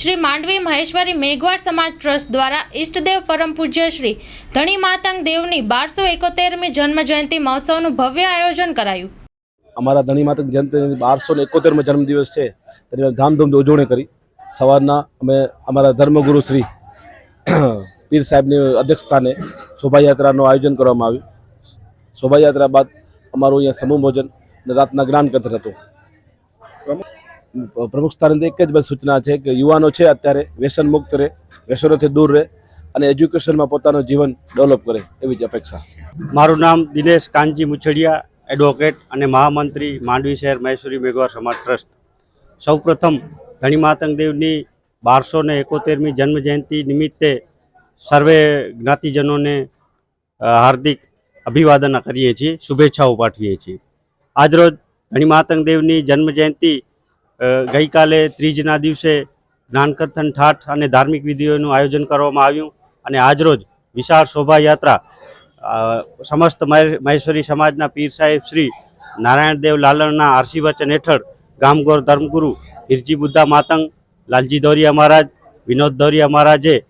શ્રી માંડવી મહેશ્વરી મેઘવાડ સમાજ ટ્રસ્ટ દ્વારા ઈષ્ટદેવ પરમ પૂજ્ય શ્રી ધણી માતંગ દેવની બારસો એકોતેરમી જન્મ જયંતિ મહોત્સવનું ભવ્ય આયોજન કરાયું. અમારા ધણી માતંગ જયંતિ બારસો ને એકોતેરમો જન્મદિવસ છે. તેની ધામધૂમથી ઉજવણી કરી. સવારના અમે અમારા ધર્મગુરુ શ્રી પીર સાહેબની અધ્યક્ષસ્થાને શોભાયાત્રાનું આયોજન કરવામાં આવ્યું. શોભાયાત્રા બાદ અમારું અહીંયા સમૂહ ભોજન રાતના જ્ઞાન હતું. પ્રમુખ સ્થાને એક જ સૂચના છે કે યુવાનો છે અત્યારે વ્યસન મુક્ત રહે વ્યસનોથી દૂર રહે અને એજ્યુકેશનમાં પોતાનું જીવન ડેવલપ કરે એવી જ અપેક્ષા. મારું નામ દિનેશ કાનજી મુછડિયા એડવોકેટ અને મહામંત્રી માંડવી શહેર મહેશ્વરી મેઘવાર સમાજ ટ્રસ્ટ. સૌપ્રથમ ધણી માતંગ દેવની બારસો ને એકોતેરમી જન્મ જયંતિ નિમિત્તે સર્વે જ્ઞાતિજનોને હાર્દિક અભિવાદન કરીએ છીએ શુભેચ્છાઓ પાઠવીએ છીએ. આજરોજ ધણી માતંગદેવની દેવની જન્મ જયંતિ અ, ગઈકાલે ત્રીજના દિવસે જ્ઞાનકથન ઠાઠ અને ધાર્મિક વિધિઓનું આયોજન કરવામાં આવ્યું અને આજરોજ વિશાળ શોભાયાત્રા સમસ્ત મહે- મહેશ્વરી સમાજના પીર સાહેબ શ્રી નારાયણદેવ લાલણના આરસી હેઠળ ગામગોર ધર્મગુરુ હિરજી બુદ્ધા માતંગ, લાલજી દોરિયા મહારાજ, વિનોદ દોરિયા મહારાજે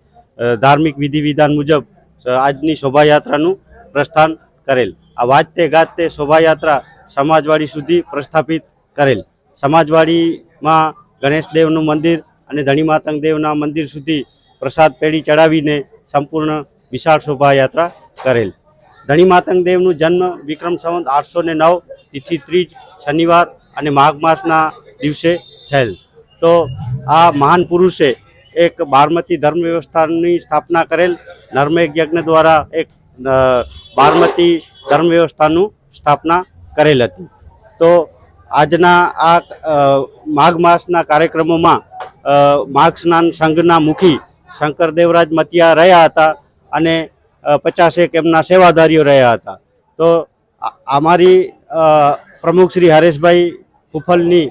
ધાર્મિક વિધિ વિધાન મુજબ આજની શોભાયાત્રાનું પ્રસ્થાન કરેલ. આ વાજતે ગાજતે શોભાયાત્રા સમાજવાડી સુધી પ્રસ્થાપિત કરેલ. સમાજવાડીમાં ગણેશદેવનું મંદિર અને ધણી માતંગદેવના મંદિર સુધી પ્રસાદ પેઢી ચડાવીને સંપૂર્ણ વિશાળ શોભાયાત્રા કરેલ. ધણી માતંગદેવનું જન્મ વિક્રમ સંવત આઠસો ને નવ તિથિ ત્રીજ શનિવાર અને માઘ માસના દિવસે થયેલ. તો આ મહાન પુરુષે એક બારમતી ધર્મ વ્યવસ્થાની સ્થાપના કરેલ. નર્મેક યજ્ઞ દ્વારા એક બારમતી ધર્મ વ્યવસ્થાનું સ્થાપના કરેલ હતી. તો આજના આ માઘ માસના કાર્યક્રમોમાં માઘ સ્નાન સંઘના મુખી શંકરદેવરાજ મતિયા રહ્યા હતા અને પચાસેક એમના સેવાધારીઓ રહ્યા હતા. તો અમારી પ્રમુખ શ્રી હરેશભાઈ ફુફલની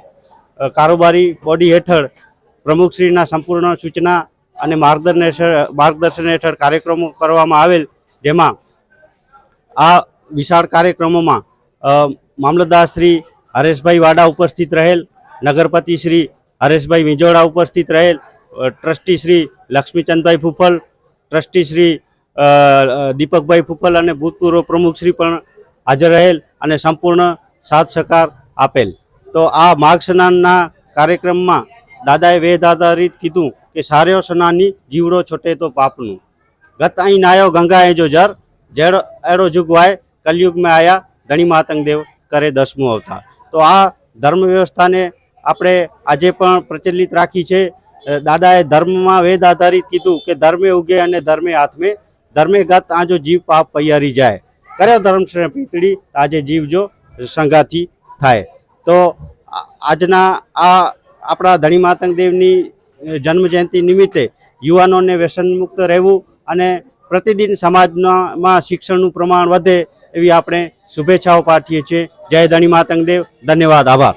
કારોબારી બોડી હેઠળ પ્રમુખશ્રીના સંપૂર્ણ સૂચના અને માર્ગદર્શન માર્ગદર્શન હેઠળ કાર્યક્રમો કરવામાં આવેલ, જેમાં આ વિશાળ કાર્યક્રમોમાં મામલતદારશ્રી શ્રી હરેશભાઈ વાડા ઉપસ્થિત રહેલ, નગરપતિ શ્રી હરેશભાઈ વિંજોડા ઉપસ્થિત રહેલ ટ્રસ્ટી શ્રી લક્ષ્મીચંદભાઈ ફૂફલ, ટ્રસ્ટી શ્રી દીપકભાઈ ફૂફલ અને ભૂતપૂર્વ પ્રમુખશ્રી પણ હાજર રહેલ અને સંપૂર્ણ સાથ સહકાર આપેલ. તો આ માઘ સ્નાનના કાર્યક્રમમાં દાદાએ વેદ આધારિત કીધું કે સાર્યો સ્નાની જીવડો છોટે તો પાપનું. ગત અહીં નાયો ગંગાએ જો જર, જેડો એડો જુગવાય, કલયુગમાં આયા, ધણી માતંગદેવ કરે દસમું અવતાર. તો આ ધર્મ વ્યવસ્થાને આપણે આજે પણ પ્રચલિત રાખી છે. દાદાએ ધર્મમાં વેદ આધારિત કીધું કે ધર્મે ઉગે અને ધર્મે હાથમે ધર્મે ગત આજો જીવ પાપ પૈયારી જાય. કર્યો ધર્મ શ્રે પીતળી આજે જીવ જો સંગાથી થાય. તો આજના આ આપણા ધણી માતંગ દેવની અ, જન્મ જયંતિ નિમિત્તે યુવાનોને વ્યસન મુક્ત રહેવું અને પ્રતિદિન સમાજના માં શિક્ષણનું પ્રમાણ વધે એવી આપણે શુભેચ્છાઓ પાઠવીએ છીએ. જય ધણી માતંગદેવ ધન્યવાદ. આભાર.